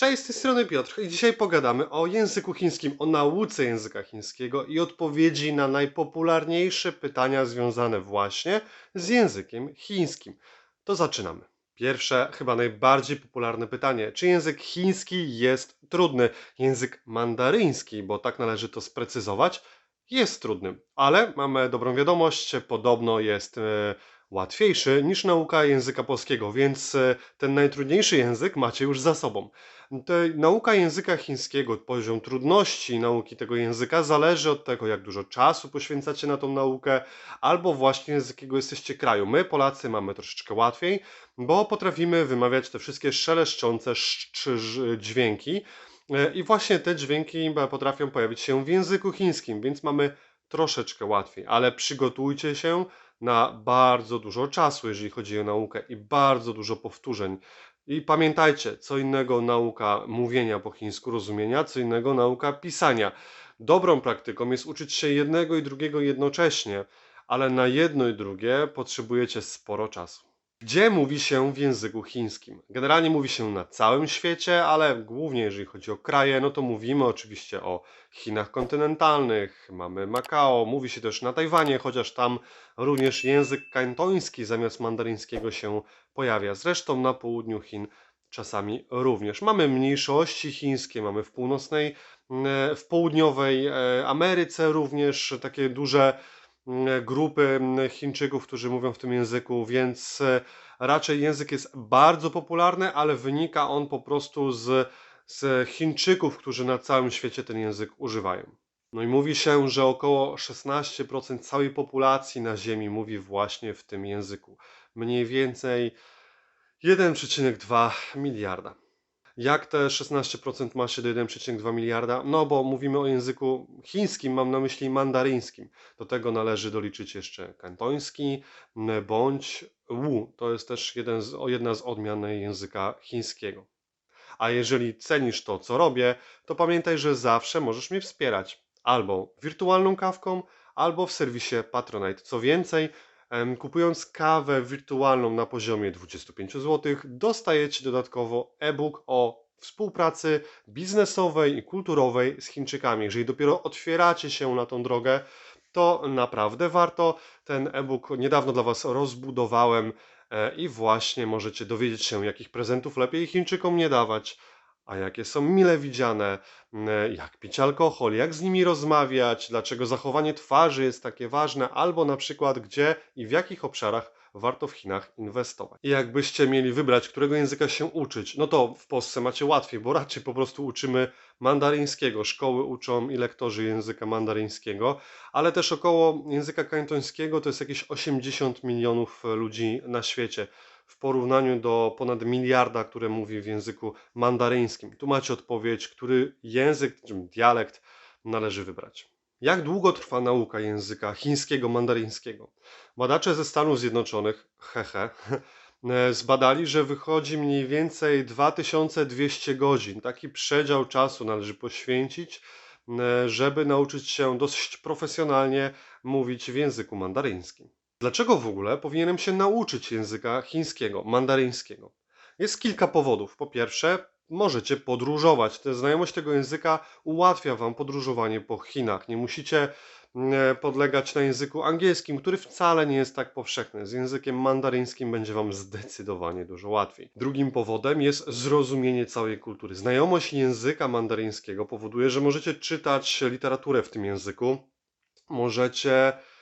Cześć, z tej strony Piotr i dzisiaj pogadamy o języku chińskim, o nauce języka chińskiego i odpowiedzi na najpopularniejsze pytania związane właśnie z językiem chińskim. To zaczynamy. Pierwsze, chyba najbardziej popularne pytanie: czy język chiński jest trudny? Język mandaryński, bo tak należy to sprecyzować, jest trudny, ale mamy dobrą wiadomość, podobno jest e, łatwiejszy niż nauka języka polskiego, więc e, ten najtrudniejszy język macie już za sobą. Te, nauka języka chińskiego, poziom trudności nauki tego języka zależy od tego, jak dużo czasu poświęcacie na tą naukę, albo właśnie z jakiego jesteście kraju. My, Polacy, mamy troszeczkę łatwiej, bo potrafimy wymawiać te wszystkie szeleszczące dźwięki. E, I właśnie te dźwięki potrafią pojawić się w języku chińskim, więc mamy troszeczkę łatwiej, ale przygotujcie się na bardzo dużo czasu, jeżeli chodzi o naukę i bardzo dużo powtórzeń. I pamiętajcie, co innego nauka mówienia po chińsku, rozumienia, co innego nauka pisania. Dobrą praktyką jest uczyć się jednego i drugiego jednocześnie, ale na jedno i drugie potrzebujecie sporo czasu. Gdzie mówi się w języku chińskim? Generalnie mówi się na całym świecie, ale głównie jeżeli chodzi o kraje, no to mówimy oczywiście o Chinach kontynentalnych, mamy Makao, mówi się też na Tajwanie, chociaż tam również język kantoński zamiast mandaryńskiego się pojawia. Zresztą na południu Chin czasami również. Mamy mniejszości chińskie, mamy w północnej, e, w południowej e, Ameryce również takie duże grupy Chińczyków, którzy mówią w tym języku, więc e, raczej język jest bardzo popularny, ale wynika on po prostu z, z Chińczyków, którzy na całym świecie ten język używają. No i mówi się, że około 16% całej populacji na Ziemi mówi właśnie w tym języku. Mniej więcej 1,2 miliarda. Jak te 16% ma się do 1,2 miliarda? No bo mówimy o języku chińskim, mam na myśli mandaryńskim. Do tego należy doliczyć jeszcze kantoński bądź wu. To jest też jeden z, jedna z odmian języka chińskiego. A jeżeli cenisz to, co robię, to pamiętaj, że zawsze możesz mnie wspierać albo wirtualną kawką, albo w serwisie Patronite. Co więcej, Kupując kawę wirtualną na poziomie 25 zł, dostajecie dodatkowo e-book o współpracy biznesowej i kulturowej z Chińczykami. Jeżeli dopiero otwieracie się na tą drogę, to naprawdę warto. Ten e-book niedawno dla Was rozbudowałem e, i właśnie możecie dowiedzieć się, jakich prezentów lepiej Chińczykom nie dawać, a jakie są mile widziane, jak pić alkohol, jak z nimi rozmawiać, dlaczego zachowanie twarzy jest takie ważne, albo na przykład gdzie i w jakich obszarach warto w Chinach inwestować. I jakbyście mieli wybrać, którego języka się uczyć, no to w Polsce macie łatwiej, bo raczej po prostu uczymy mandaryńskiego. Szkoły uczą i lektorzy języka mandaryńskiego, ale też około języka kantońskiego to jest jakieś 80 milionów ludzi na świecie w porównaniu do ponad miliarda, które mówi w języku mandaryńskim. Tu macie odpowiedź, który język, czy dialekt należy wybrać. Jak długo trwa nauka języka chińskiego, mandaryńskiego? Badacze ze Stanów Zjednoczonych, hehe, zbadali, że wychodzi mniej więcej 2200 godzin. Taki przedział czasu należy poświęcić, żeby nauczyć się dosyć profesjonalnie mówić w języku mandaryńskim. Dlaczego w ogóle powinienem się nauczyć języka chińskiego, mandaryńskiego? Jest kilka powodów. Po pierwsze, możecie podróżować. Ta znajomość tego języka ułatwia Wam podróżowanie po Chinach. Nie musicie mm, podlegać na języku angielskim, który wcale nie jest tak powszechny. Z językiem mandaryńskim będzie Wam zdecydowanie dużo łatwiej. Drugim powodem jest zrozumienie całej kultury. Znajomość języka mandaryńskiego powoduje, że możecie czytać literaturę w tym języku, możecie e,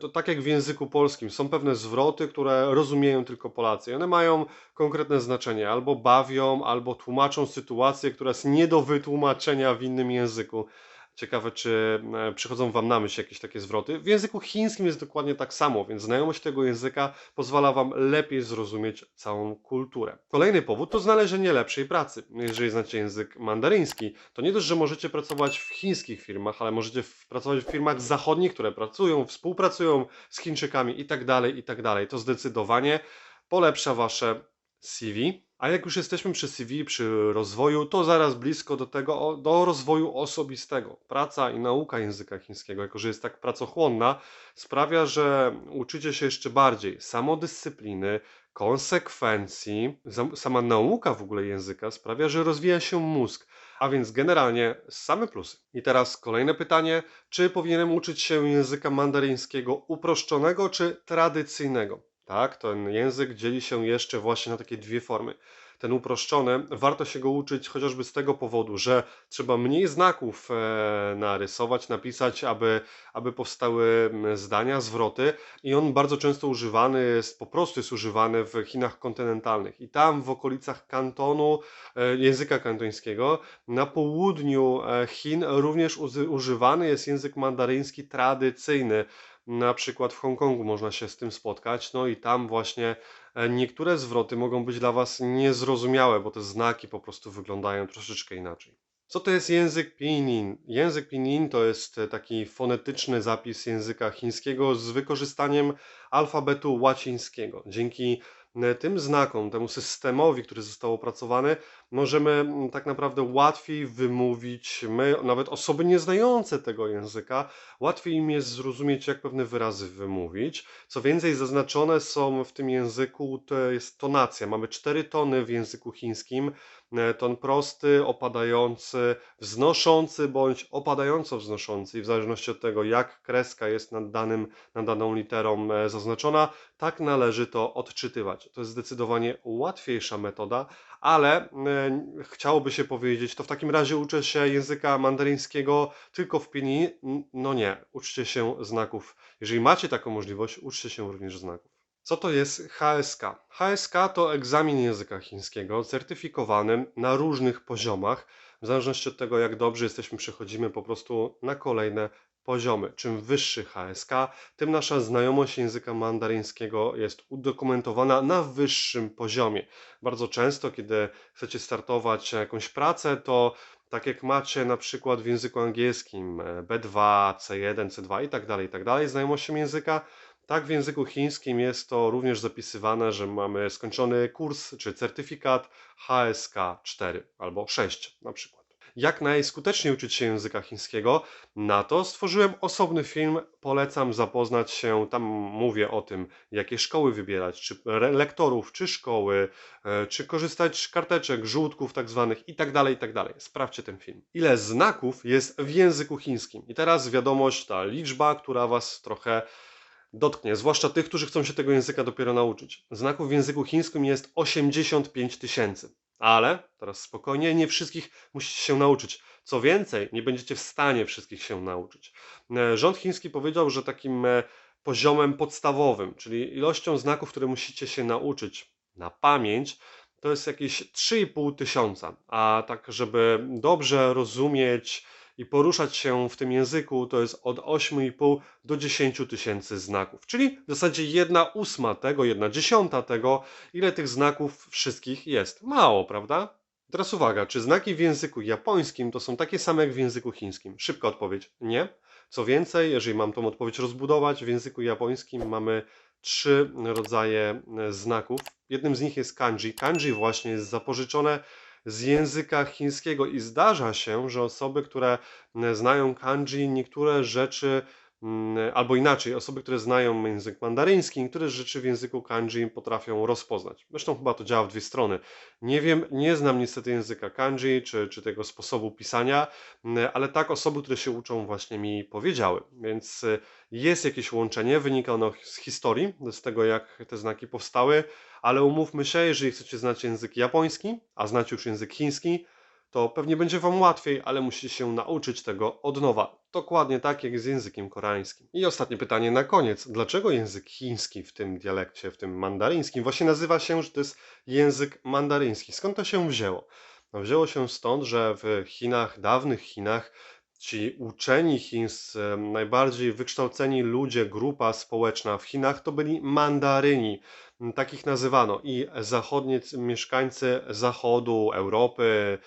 to tak jak w języku polskim, są pewne zwroty, które rozumieją tylko Polacy. I one mają konkretne znaczenie, albo bawią, albo tłumaczą sytuację, która jest nie do wytłumaczenia w innym języku. Ciekawe, czy e, przychodzą Wam na myśl jakieś takie zwroty. W języku chińskim jest dokładnie tak samo, więc znajomość tego języka pozwala Wam lepiej zrozumieć całą kulturę. Kolejny powód to znalezienie lepszej pracy. Jeżeli znacie język mandaryński, to nie dość, że możecie pracować w chińskich firmach, ale możecie pracować w firmach zachodnich, które pracują, współpracują z Chińczykami i tak dalej, i tak. To zdecydowanie polepsza Wasze CV a jak już jesteśmy przy CV, przy rozwoju, to zaraz blisko do tego, do rozwoju osobistego. Praca i nauka języka chińskiego, jako że jest tak pracochłonna, sprawia, że uczycie się jeszcze bardziej samodyscypliny, konsekwencji sama nauka w ogóle języka sprawia, że rozwija się mózg, a więc generalnie same plusy. I teraz kolejne pytanie, czy powinienem uczyć się języka mandaryńskiego uproszczonego czy tradycyjnego? Tak, ten język dzieli się jeszcze właśnie na takie dwie formy. Ten uproszczony, warto się go uczyć chociażby z tego powodu, że trzeba mniej znaków e, narysować, napisać, aby, aby powstały zdania, zwroty i on bardzo często używany jest, po prostu jest używany w Chinach kontynentalnych i tam w okolicach kantonu, e, języka kantońskiego, na południu e, Chin również używany jest język mandaryński tradycyjny, na przykład w Hongkongu można się z tym spotkać, no i tam właśnie e, niektóre zwroty mogą być dla Was niezrozumiałe, bo te znaki po prostu wyglądają troszeczkę inaczej. Co to jest język pinyin? Język pinyin to jest e, taki fonetyczny zapis języka chińskiego z wykorzystaniem alfabetu łacińskiego. Dzięki tym znakom, temu systemowi, który został opracowany, możemy tak naprawdę łatwiej wymówić, my, nawet osoby nieznające tego języka, łatwiej im jest zrozumieć, jak pewne wyrazy wymówić. Co więcej, zaznaczone są w tym języku, to jest tonacja. Mamy cztery tony w języku chińskim, E, ton prosty, opadający, wznoszący bądź opadająco wznoszący i w zależności od tego jak kreska jest nad, danym, nad daną literą e, zaznaczona, tak należy to odczytywać. To jest zdecydowanie łatwiejsza metoda, ale e, chciałoby się powiedzieć, to w takim razie uczę się języka mandaryńskiego tylko w Pinyin. No nie, uczcie się znaków. Jeżeli macie taką możliwość, uczcie się również znaków. Co to jest HSK? HSK to egzamin języka chińskiego certyfikowany na różnych poziomach. W zależności od tego, jak dobrze jesteśmy, przechodzimy po prostu na kolejne poziomy. Czym wyższy HSK, tym nasza znajomość języka mandaryńskiego jest udokumentowana na wyższym poziomie. Bardzo często, kiedy chcecie startować jakąś pracę, to tak jak macie na przykład w języku angielskim B2, C1, C2 i tak dalej, i tak dalej, języka, tak, w języku chińskim jest to również zapisywane, że mamy skończony kurs czy certyfikat HSK 4 albo 6 na przykład. Jak najskuteczniej uczyć się języka chińskiego? Na to stworzyłem osobny film. Polecam zapoznać się. Tam mówię o tym, jakie szkoły wybierać, czy lektorów, czy szkoły, e, czy korzystać z karteczek, żółtków tak zwanych i tak dalej, i tak. Sprawdźcie ten film. Ile znaków jest w języku chińskim? I teraz wiadomość, ta liczba, która Was trochę dotknie, zwłaszcza tych, którzy chcą się tego języka dopiero nauczyć. Znaków w języku chińskim jest 85 tysięcy, ale teraz spokojnie, nie wszystkich musicie się nauczyć. Co więcej, nie będziecie w stanie wszystkich się nauczyć. E, rząd chiński powiedział, że takim e, poziomem podstawowym, czyli ilością znaków, które musicie się nauczyć na pamięć, to jest jakieś 3,5 tysiąca. A tak, żeby dobrze rozumieć, i poruszać się w tym języku to jest od 8,5 do 10 tysięcy znaków, czyli w zasadzie 1 ósma tego, 1 dziesiąta tego, ile tych znaków wszystkich jest. Mało, prawda? Teraz uwaga, czy znaki w języku japońskim to są takie same jak w języku chińskim? Szybka odpowiedź, nie. Co więcej, jeżeli mam tą odpowiedź rozbudować, w języku japońskim mamy trzy rodzaje e, znaków. Jednym z nich jest kanji. Kanji właśnie jest zapożyczone z języka chińskiego i zdarza się, że osoby, które mm, znają kanji, niektóre rzeczy albo inaczej, osoby, które znają język mandaryński, niektóre rzeczy w języku kanji potrafią rozpoznać. Zresztą chyba to działa w dwie strony. Nie wiem, nie znam niestety języka kanji, czy, czy tego sposobu pisania, mm, ale tak osoby, które się uczą właśnie mi powiedziały. Więc y, jest jakieś łączenie, wynika ono z historii, z tego jak te znaki powstały, ale umówmy się, jeżeli chcecie znać język japoński, a znacie już język chiński, to pewnie będzie Wam łatwiej, ale musicie się nauczyć tego od nowa. Dokładnie tak jak z językiem koreańskim. I ostatnie pytanie na koniec. Dlaczego język chiński w tym dialekcie, w tym mandaryńskim, właśnie nazywa się, że to jest język mandaryński? Skąd to się wzięło? No, wzięło się stąd, że w Chinach, dawnych Chinach, ci uczeni chińscy, najbardziej wykształceni ludzie, grupa społeczna w Chinach to byli mandaryni takich nazywano i zachodnie mieszkańcy zachodu, Europy,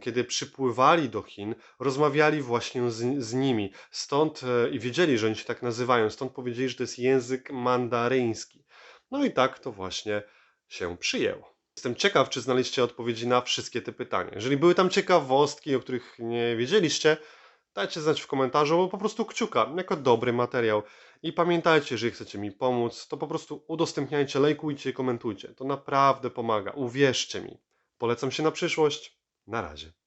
kiedy przypływali do Chin, rozmawiali właśnie z, z nimi. Stąd e, i wiedzieli, że oni się tak nazywają, stąd powiedzieli, że to jest język mandaryński. No i tak to właśnie się przyjęło. Jestem ciekaw, czy znaleźliście odpowiedzi na wszystkie te pytania. Jeżeli były tam ciekawostki, o których nie wiedzieliście, dajcie znać w komentarzu, bo po prostu kciuka, jako dobry materiał. I pamiętajcie, jeżeli chcecie mi pomóc, to po prostu udostępniajcie, lajkujcie, komentujcie. To naprawdę pomaga, uwierzcie mi. Polecam się na przyszłość. Na razie.